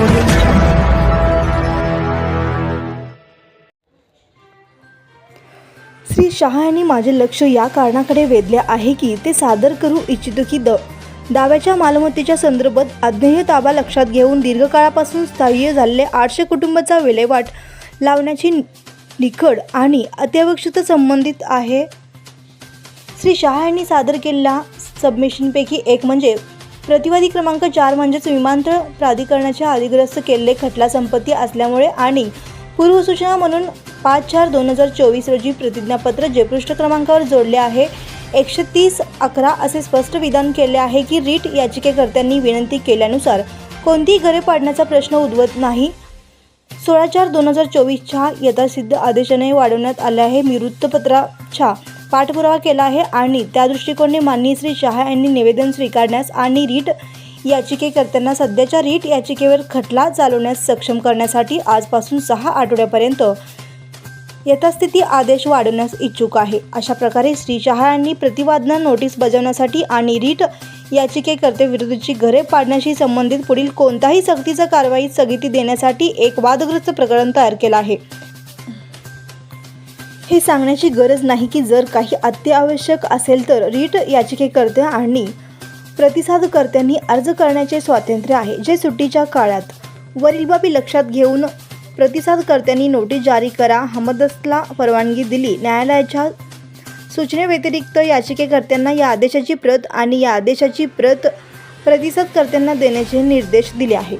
श्री शहा यांनी माझे लक्ष या कारणाकडे वेधले आहे की ते सादर करू इच्छितो की द. दाव्याच्या मालमत्तेच्या संदर्भात अज्ञेय ताबा लक्षात घेऊन दीर्घकाळापासून स्थायी झालेले आठशे कुटुंबाचा विल्हेवाट लावण्याची निकड आणि अत्यावश्यकता संबंधित आहे. श्री शहा यांनी सादर केलेल्या सबमिशनपैकी एक म्हणजे प्रतिवादी क्रमांक चार म्हणजेच विमानतळ प्राधिकरणाच्या अधिग्रस्त केलेले खटला संपत्ती असल्यामुळे आणि पूर्वसूचना म्हणून पाच चार दोन हजार चोवीस रोजी प्रतिज्ञापत्र जे पृष्ठ क्रमांकावर जोडले आहे. एकशे तीस अकरा असे स्पष्ट विधान केले आहे की रीट याचिकेकर्त्यांनी विनंती केल्यानुसार कोणतीही घरे पाडण्याचा प्रश्न उद्भवत नाही. सोळा चार दोन हजार चोवीसच्या यथासिद्ध आदेशाने वाढवण्यात आले आहे. मी वृत्तपत्राच्या पाठपुरावा केला आहे आणि त्या दृष्टिकोनाने माननीय श्री शहा यांनी निवेदन स्वीकारण्यास आणि रीट याचिकेकर्त्यांना सध्याच्या रीट याचिकेवर खटला चालवण्यास सक्षम करण्यासाठी आजपासून सहा आठवड्यापर्यंत यथास्थिती आदेश वाढवण्यास इच्छुक आहे. अशा प्रकारे श्री शहा यांनी प्रतिवादना नोटीस बजावण्यासाठी आणि रीट याचिकेकर्ते विरुद्धची घरे पाडण्याशी संबंधित पुढील कोणताही सक्तीचा कारवाई स्थगिती देण्यासाठी एक वादग्रस्त प्रकरण तयार केलं आहे. हे सांगण्याची गरज नाही की जर काही अत्यावश्यक असेल तर रीट याचिकेकर्ते आणि प्रतिसादकर्त्यांनी अर्ज करण्याचे स्वातंत्र्य आहे जे सुट्टीच्या काळात. वरील बाबी लक्षात घेऊन प्रतिसादकर्त्यांनी नोटीस जारी करा. हमदस्तला परवानगी दिली. न्यायालयाच्या सूचनेव्यतिरिक्त याचिकेकर्त्यांना या आदेशाची प्रत आणि या आदेशाची प्रत प्रतिसादकर्त्यांना देण्याचे निर्देश दिले आहे